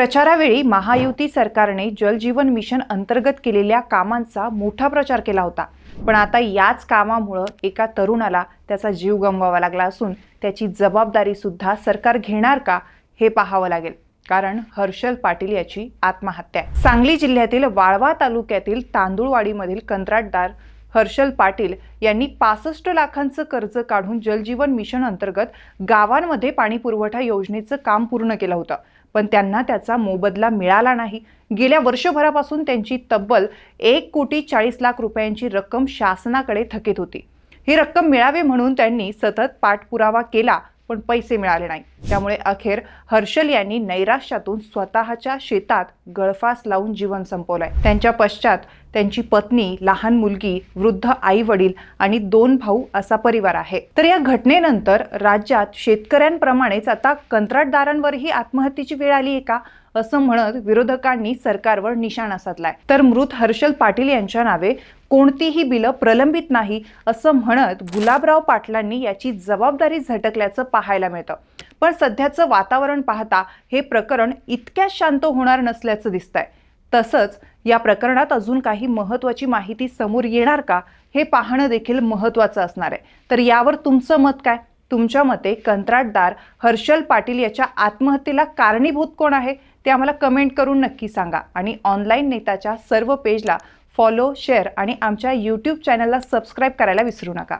प्रचारावेळी महायुती सरकारने जलजीवन मिशन अंतर्गत केलेल्या कामांचा मोठा प्रचार केला होता. पण आता याच कामामुळं एका तरुणाला त्याचा जीव गमवावा लागला असून त्याची जबाबदारी सुद्धा सरकार घेणार का हे पाहावं लागेल. कारण हर्षल पाटील याची आत्महत्या सांगली जिल्ह्यातील वाळवा तालुक्यातील तांदूळवाडीमधील कंत्राटदार हर्षल पाटील यांनी पासष्ट लाखांचं कर्ज काढून जलजीवन मिशन अंतर्गत गावांमध्ये पाणी पुरवठा योजनेचं काम पूर्ण केलं होतं. पण त्यांना त्याचा मोबदला मिळाला नाही. गेल्या वर्षभरापासून त्यांची तब्बल एक कोटी चाळीस लाख रुपयांची रक्कम शासनाकडे थकीत होती. ही रक्कम मिळावी म्हणून त्यांनी सतत पाठपुरावा केला पण पैसे मिळाले नाही. त्यामुळे अखेर हर्षल यांनी नैराश्यातून स्वतःच्या शेतात गळफास लावून जीवन संपवलंय. त्यांच्या पश्चात त्यांची पत्नी लहान मुलगी वृद्ध आई वडील आणि दोन भाऊ असा परिवार आहे. तर या घटनेनंतर राज्यात शेतकऱ्यांप्रमाणेच आता कंत्राटदारांवरही आत्महत्येची वेळ आली आहे का? असं म्हणत विरोधकांनी सरकारवर निशाणा साधलाय. तर मृत हर्षल पाटील यांच्या नावे कोणतीही बिलं प्रलंबित नाही असं म्हणत गुलाबराव पाटलांनी याची जबाबदारी झटकल्याचं पाहायला मिळतं. पण सध्याचं वातावरण पाहता हे प्रकरण इतक्या शांत होणार नसल्याचं दिसतंय. तसंच या प्रकरणात अजून काही महत्त्वाची माहिती समोर येणार का हे पाहणं देखील महत्त्वाचं असणार आहे. तर यावर तुमचं मत काय? तुमच्या मते कंत्राटदार हर्षल पाटील याच्या आत्महत्येला कारणीभूत कोण आहे? ते आम्हाला कमेंट करून नक्की सांगा. आणि ऑनलाईन नेताच्या सर्व पेजला फॉलो शेअर आणि आमच्या यूट्यूब चॅनलला सबस्क्राईब करायला विसरू नका.